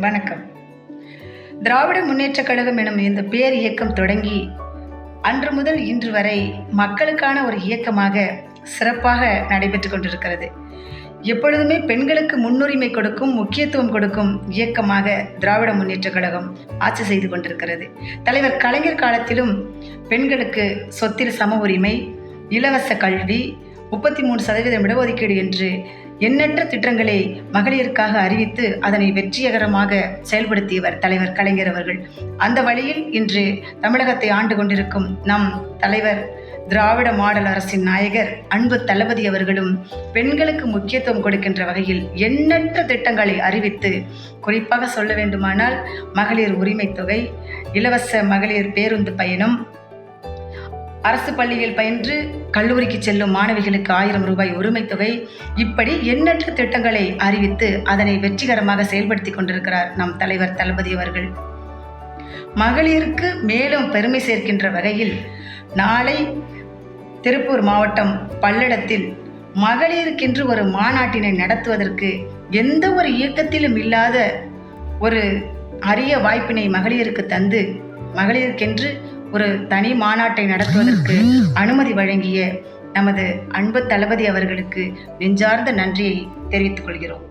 வணக்கம். திராவிட முன்னேற்றக் கழகம் எனும் இந்த பேர் இயக்கம் தொடங்கி அன்று முதல் இன்று வரை மக்களுக்கான ஒரு இயக்கமாக சிறப்பாக நடைபெற்று கொண்டிருக்கிறது. எப்பொழுதுமே பெண்களுக்கு முன்னுரிமை கொடுக்கும் முக்கியத்துவம் கொடுக்கும் இயக்கமாக திராவிட முன்னேற்றக் கழகம் ஆட்சி செய்து கொண்டிருக்கிறது. தலைவர் கலைஞர் காலத்திலும் பெண்களுக்கு சொத்தில் சம உரிமை இலவச கல்வி முப்பத்தி மூணு சதவீதம் இடஒதுக்கீடு என்று எண்ணற்ற திட்டங்களை மகளிருக்காக அறிவித்து அதனை வெற்றிகரமாக செயல்படுத்தியவர் தலைவர் கலைஞர் அவர்கள். அந்த வழியில் இன்று தமிழகத்தை ஆண்டு கொண்டிருக்கும் நம் தலைவர் திராவிட மாடல் அரசின் நாயகர் அன்பு தளபதி அவர்களும் பெண்களுக்கு முக்கியத்துவம் கொடுக்கின்ற வகையில் எண்ணற்ற திட்டங்களை அறிவித்து குறிப்பாக சொல்ல வேண்டுமானால் மகளிர் உரிமைத் தொகை இலவச மகளிர் பேருந்து பயணம் அரசு பள்ளியில் பயின்று கல்லூரிக்கு செல்லும் மாணவிகளுக்கு ஆயிரம் ரூபாய் உரிமைத் தொகை இப்படி எண்ணற்ற திட்டங்களை அறிவித்து அதனை வெற்றிகரமாக செயல்படுத்தி கொண்டிருக்கிறார் நம் தலைவர் தளபதி அவர்கள். மகளிருக்கு மேலும் பெருமை சேர்க்கின்ற வகையில் நாளை திருப்பூர் மாவட்டம் பல்லடத்தில் மகளிருக்கென்று ஒரு மாநாட்டினை நடத்துவதற்கு எந்த ஒரு இயக்கத்திலும் இல்லாத ஒரு அரிய வாய்ப்பினை மகளிருக்கு தந்து மகளிருக்கென்று ஒரு தனி மாநாட்டை நடத்துவதற்கு அனுமதி வழங்கிய நமது அன்பு தளபதி அவர்களுக்கு நெஞ்சார்ந்த நன்றியை தெரிவித்துக் கொள்கிறோம்.